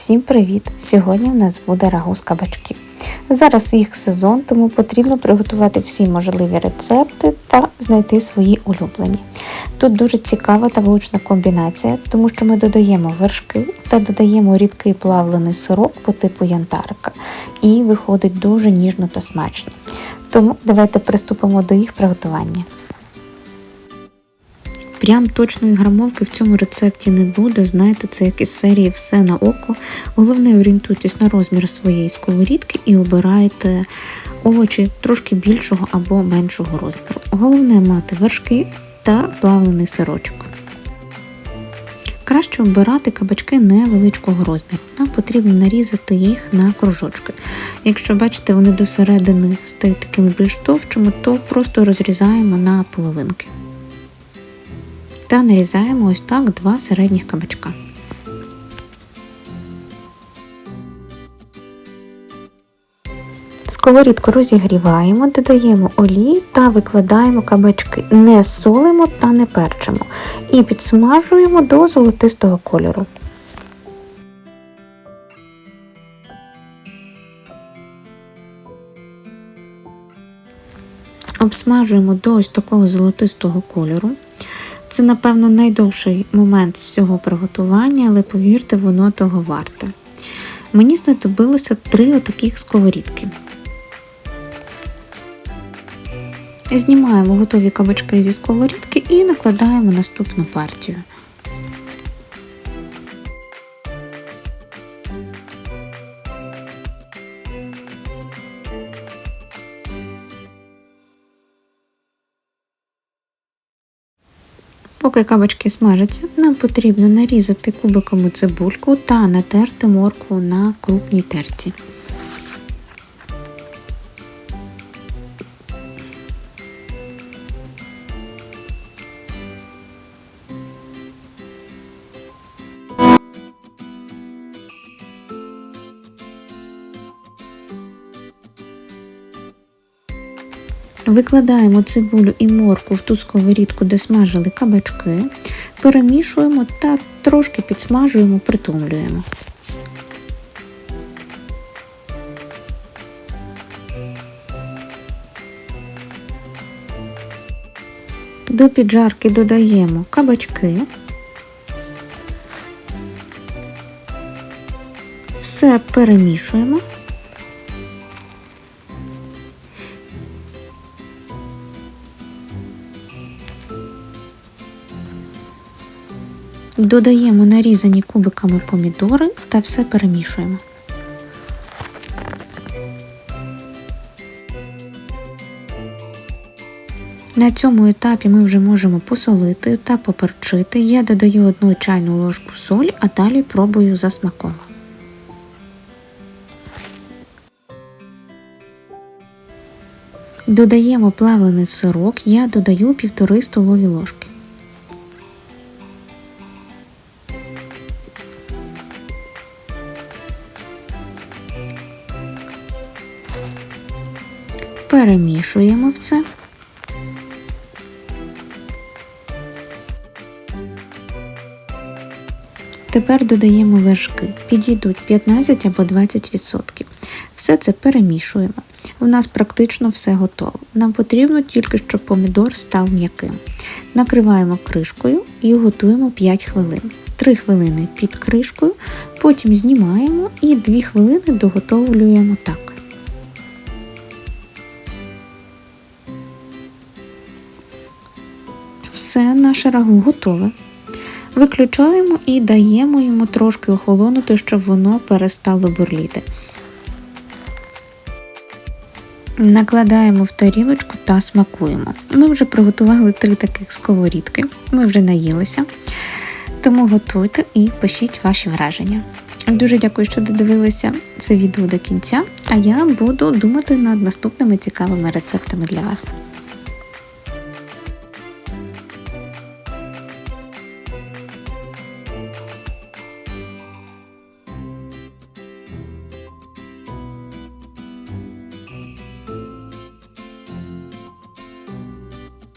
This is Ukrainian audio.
Всім привіт! Сьогодні в нас буде рагу з кабачків. Зараз їх сезон, тому потрібно приготувати всі можливі рецепти та знайти свої улюблені. Тут дуже цікава та влучна комбінація, тому що ми додаємо вершки та додаємо рідкий плавлений сирок по типу янтарика, і виходить дуже ніжно та смачно. Тому давайте приступимо до їх приготування. Прям точної грамовки в цьому рецепті не буде. Знаєте, це як із серії все на око. Головне, орієнтуйтесь на розмір своєї сковорідки і обирайте овочі трошки більшого або меншого розміру. Головне мати вершки та плавлений сирочок. Краще обирати кабачки невеличкого розміру. Нам потрібно нарізати їх на кружочки. Якщо бачите, вони до середини стають такими більш товчими, то просто розрізаємо на половинки та нарізаємо ось так два середніх кабачка. Сковорідку розігріваємо, додаємо олії та викладаємо кабачки. Не солимо та не перчимо. І підсмажуємо до золотистого кольору. Обсмажуємо до ось такого золотистого кольору. Це, напевно, найдовший момент з цього приготування, але повірте, воно того варте. Мені знадобилося три отаких сковорідки. Знімаємо готові кабачки зі сковорідки і накладаємо наступну партію. Поки кабачки смажаться, нам потрібно нарізати кубиками цибульку та натерти моркву на крупній терці. Викладаємо цибулю і морку в ту сковорідку, де смажили кабачки, перемішуємо та трошки підсмажуємо, притомлюємо. До піджарки додаємо кабачки. Все перемішуємо. Додаємо нарізані кубиками помідори та все перемішуємо. На цьому етапі ми вже можемо посолити та поперчити. Я додаю одну чайну ложку солі, а далі пробую за смаком. Додаємо плавлений сирок, я додаю 1,5 столові ложки. Перемішуємо все. Тепер додаємо вершки, підійдуть 15 або 20%. Все це перемішуємо. У нас практично все готово. Нам потрібно тільки, щоб помідор став м'яким. Накриваємо кришкою і готуємо 5 хвилин. 3 хвилини під кришкою, потім знімаємо і 2 хвилини доготовлюємо так. Все, наше рагу готове. Виключаємо і даємо йому трошки охолонути, щоб воно перестало бурліти. Накладаємо в тарілочку та смакуємо. Ми вже приготували три таких сковорідки, ми вже наїлися. Тому готуйте і пишіть ваші враження. Дуже дякую, що додивилися це відео до кінця, а я буду думати над наступними цікавими рецептами для вас.